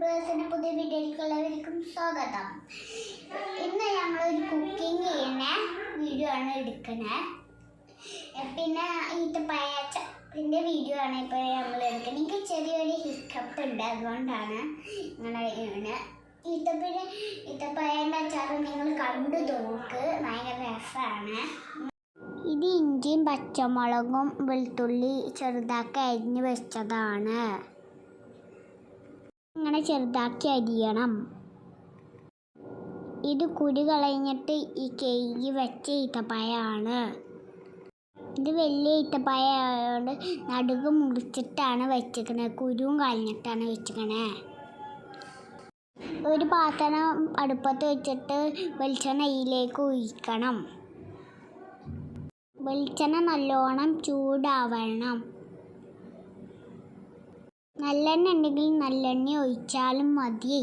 ബ്ലേഴ്സിന്റെ പുതിയ വീഡിയോയിലേക്ക് എല്ലാവർക്കും സ്വാഗതം. ഇന്ന് ഞങ്ങൾ ഒരു കുക്കിംഗ് ചെയ്യുന്ന വീഡിയോ ആണ് എടുക്കുന്നത് പിന്നെ ഈത്തപ്പഴത്തിന്റെ വീഡിയോ ആണ് ഇപ്പോൾ നമ്മൾ എടുക്കുന്നത് എനിക്ക് ചെറിയൊരു ഹിക്കപ്പ് ഉണ്ട് അതുകൊണ്ടാണ് ഇങ്ങനെ ചെയ്യുന്നത് ഈത്തപ്പഴ ഈത്തപ്പഴന്റെ അച്ചാറ് നിങ്ങൾ കണ്ടു നോക്ക്. ഭയങ്കര രസമാണ് ഇത് ഇഞ്ചിയും പച്ചമുളകും വെളുത്തുള്ളി ചെറുതാക്കി അരിഞ്ഞ് വെച്ചതാണ്. ഇങ്ങനെ ചെറുതാക്കി അരിയണം. ഇത് കുരു കളഞ്ഞിട്ട് ഈ കേക്ക് വെച്ച ഈത്തപ്പഴമാണ് ഇത് വലിയ ഈത്തപ്പഴ ആയതുകൊണ്ട് നടുക്ക് മുറിച്ചിട്ടാണ് വെച്ചിരിക്കുന്നത് കുരുവും കളഞ്ഞിട്ടാണ് വെച്ചിരിക്കണേ ഒരു പാത്രം അടുപ്പത്ത് വെച്ചിട്ട് വെളിച്ചെണ്ണയിലേക്ക് ഒഴിക്കണം. വെളിച്ചെണ്ണ നല്ലോണം ചൂടാവണം. നല്ലെണ്ണ ഉണ്ടെങ്കിൽ നല്ലെണ്ണ ഒഴിച്ചാലും മതി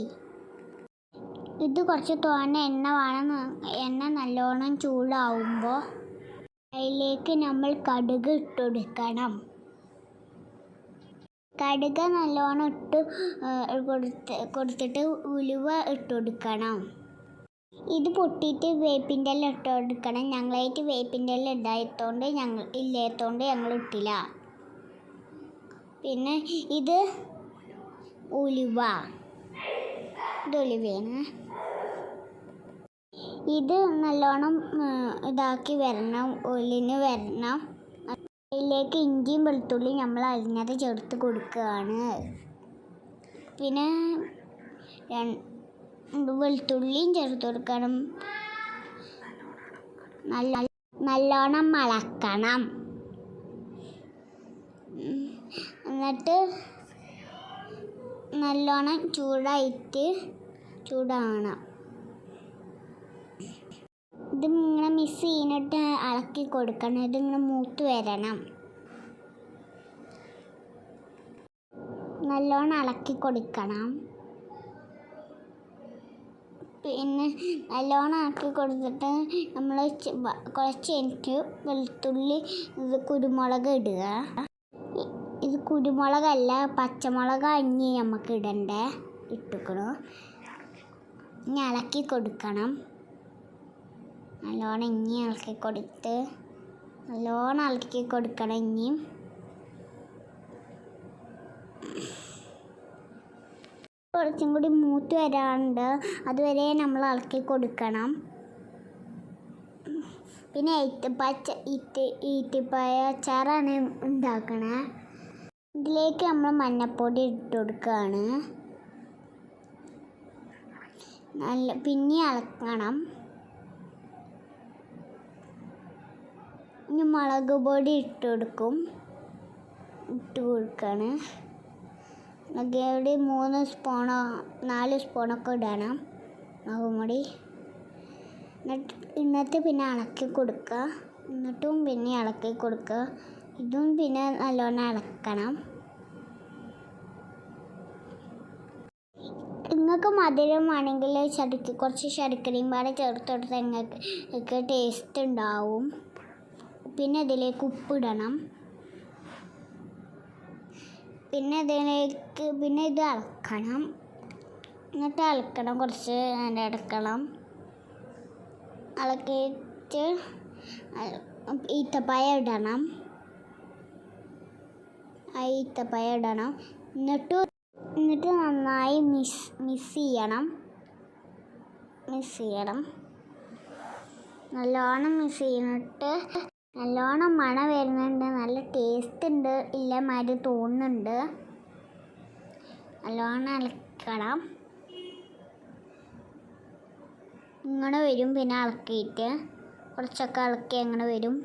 ഇത് കുറച്ച് തോന്നുന്ന എണ്ണ വേണം. എണ്ണ നല്ലോണം ചൂടാവുമ്പോൾ അതിലേക്ക് നമ്മൾ കടുക് ഇട്ടുകൊടുക്കണം കടുക് നല്ലോണം ഇട്ട് കൊടുത്ത് കൊടുത്തിട്ട് ഉലുവ ഇട്ടുകൊടുക്കണം ഇത് പൊട്ടിയിട്ട് വേപ്പിന്റെ ഇല ഇട്ട് ഞങ്ങളായിട്ട് വേപ്പിന്റെ ഇല ഉണ്ടായതുകൊണ്ട് ഞങ്ങൾ ഇല്ലാത്തതുകൊണ്ട് ഞങ്ങൾ ഇട്ടില്ല. പിന്നെ ഇത് ഉലുവ. ഇത് ഉലുവയാണ്. ഇത് നല്ലോണം ഇതാക്കി വരണം ഉലിന് വരണം. അതിലേക്ക് ഇഞ്ചിയും വെളുത്തുള്ളിയും നമ്മൾ അരിഞ്ഞത് ചേർത്ത് കൊടുക്കുകയാണ്. പിന്നെ രണ്ട് വെളുത്തുള്ളിയും ചേർത്ത് കൊടുക്കണം. നല്ല നല്ലോണം മളക്കണം. എന്നിട്ട് നല്ലോണം ചൂടായിട്ട് ചൂടാവണം. ഇത് ഇങ്ങനെ മിസ് ചെയ്തിട്ട് ഇളക്കി കൊടുക്കണം. ഇതിങ്ങനെ മൂത്ത് വരണം. നല്ലോണം ഇളക്കി കൊടുക്കണം. പിന്നെ നല്ലോണം ആക്കി കൊടുത്തിട്ട് നമ്മൾ കുറച്ച് എനിക്ക് വെളുത്തുള്ളി ഇത് കുരുമുളക് ഇടുക. കുരുമുളകല്ല പച്ചമുളക് അഞ്ഞി നമുക്ക് ഇടണ്ടേ? ഇട്ടുക്കണു. ഇനി ഇളക്കി കൊടുക്കണം. നല്ലോണം ഇഞ്ഞി ഇളക്കി കൊടുത്ത് നല്ലോണം ഇളക്കി കൊടുക്കണം ഇനിയും കുറച്ചും കൂടി മൂത്ത് വരാറുണ്ട് അതുവരെ നമ്മൾ ഇളക്കി കൊടുക്കണം. പിന്നെ പച്ച ഈത്ത് ഈത്തിപ്പായ അച്ചാറാണ് ഉണ്ടാക്കണേ. ഇതിലേക്ക് നമ്മൾ മഞ്ഞപ്പൊടി ഇട്ട് കൊടുക്കുകയാണ്. നല്ല പിന്നെ അളക്കണം. ഇനി മുളക് പൊടി ഇട്ട് കൊടുക്കും. ഇട്ട് കൊടുക്കുകയാണ്. മുളക് മൂന്ന് സ്പൂണോ നാല് സ്പൂണൊക്കെ ഇടണം. മുളക് എന്നിട്ട് ഇന്നത്തെ പിന്നെ ഇളക്കി കൊടുക്കുക. എന്നിട്ടും പിന്നെ ഇളക്കി കൊടുക്കുക. ഇതും പിന്നെ നല്ലോണം ഇളക്കണം നിങ്ങൾക്ക് മധുരം ആണെങ്കിൽ ചടുക്കി കുറച്ച് ശർക്കരയും പാടെ ചേർത്ത് കൊടുത്താൽ നിങ്ങൾക്ക് ടേസ്റ്റ് ഉണ്ടാവും. പിന്നെ ഇതിലേക്ക് ഉപ്പിടണം. പിന്നെ ഇതിലേക്ക് പിന്നെ ഇത് ഇളക്കണം എന്നിട്ട് ഇളക്കണം കുറച്ച് അതിന്റെ ഇളക്കണം ഇളക്കിയിട്ട് ഈത്തപ്പായ ഇടണം. ആ ഈത്തപ്പഴം ഇടണം എന്നിട്ട് എന്നിട്ട് നന്നായി മിസ് മിസ് ചെയ്യണം. മിസ് ചെയ്യണം. നല്ലോണം മിസ് ചെയ്തിട്ട് നല്ലോണം മണ വരുന്നുണ്ട്. നല്ല ടേസ്റ്റ് ഉണ്ട്. ഇല്ല മാതിരി തോന്നുന്നുണ്ട്. നല്ലോണം അലക്കണം. ഇങ്ങനെ വരും. പിന്നെ അളക്കിയിട്ട് കുറച്ചൊക്കെ അളക്കി അങ്ങനെ വരും.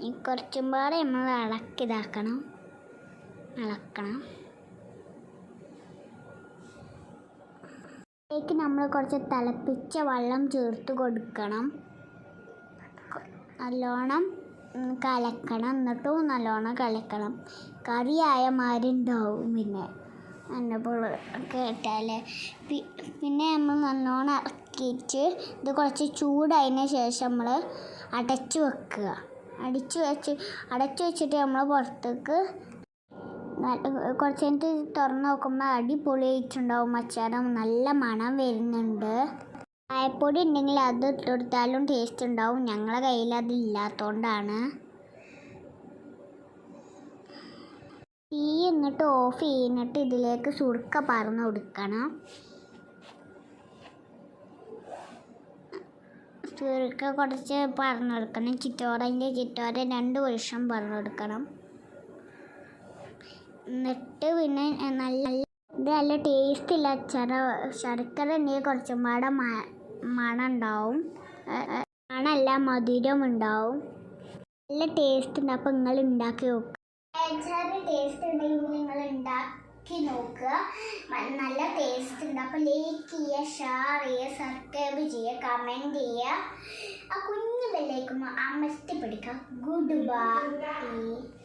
ഈ കുറച്ചും പാടെ നമ്മൾ ഇളക്കി ഇതാക്കണം ഇളക്കണം ഇതിലേക്ക് നമ്മൾ കുറച്ച് തിളപ്പിച്ച വെള്ളം ചേർത്ത് കൊടുക്കണം. നല്ലോണം കലക്കണം. എന്നിട്ടും നല്ലോണം കലക്കണം. കറിയായ മാതിരി ഉണ്ടാവും പിന്നെ. എന്നപ്പോൾ കേട്ടാൽ പിന്നെ നമ്മൾ നല്ലോണം ഇറക്കിയിട്ട് ഇത് കുറച്ച് ചൂടായതിന് ശേഷം നമ്മൾ അടച്ചു വെക്കുക. അടിച്ചു വെച്ച് അടച്ചു വെച്ചിട്ട് നമ്മൾ പുറത്തേക്ക് കുറച്ച് കഴിഞ്ഞിട്ട് തുറന്ന് നോക്കുമ്പോൾ അടിപൊളിയായിട്ടുണ്ടാവും അച്ചാറും. നല്ല മണം വരുന്നുണ്ട്. കായപ്പൊടി ഉണ്ടെങ്കിൽ അത് ഇട്ട് കൊടുത്താലും ടേസ്റ്റ് ഉണ്ടാവും. ഞങ്ങളുടെ കയ്യിൽ അത് ഇല്ലാത്തതുകൊണ്ടാണ് തീ എന്നിട്ട് ഓഫ് ചെയ്തിട്ട് ഇതിലേക്ക് സുറുക്ക പറന്ന് കൊടുക്കണം. സുറുക്ക കുറച്ച് പറഞ്ഞു കൊടുക്കണം. ചിറ്റോറന്റെ ചിറ്റോര രണ്ട് വർഷം പറഞ്ഞു കൊടുക്കണം. എന്നിട്ട് പിന്നെ നല്ല നല്ല ടേസ്റ്റ് ഇല്ല. ചെറ ശർക്കര ഉണ്ടെങ്കിൽ കുറച്ചും പാടെ മ- മണം ഉണ്ടാവും. മണല്ല മധുരം ഉണ്ടാവും. നല്ല ടേസ്റ്റ് ഉണ്ട്. അപ്പം നിങ്ങൾ ഉണ്ടാക്കി നോക്കുക ടേസ്റ്റ് ഉണ്ടെങ്കിൽ നിങ്ങൾ ഉണ്ടാക്കി നോക്കുക. നല്ല ടേസ്റ്റ് ഉണ്ട്. അപ്പം ലൈക്ക് ചെയ്യുക ഷെയർ ചെയ്യുക സബ്സ്ക്രൈബ് ചെയ്യുക കമന്റ് ചെയ്യുക. ആ കുഞ്ഞു ബെല്ലേക്കുമ്പോൾ അമർത്തി പിടിക്കുക. Good bye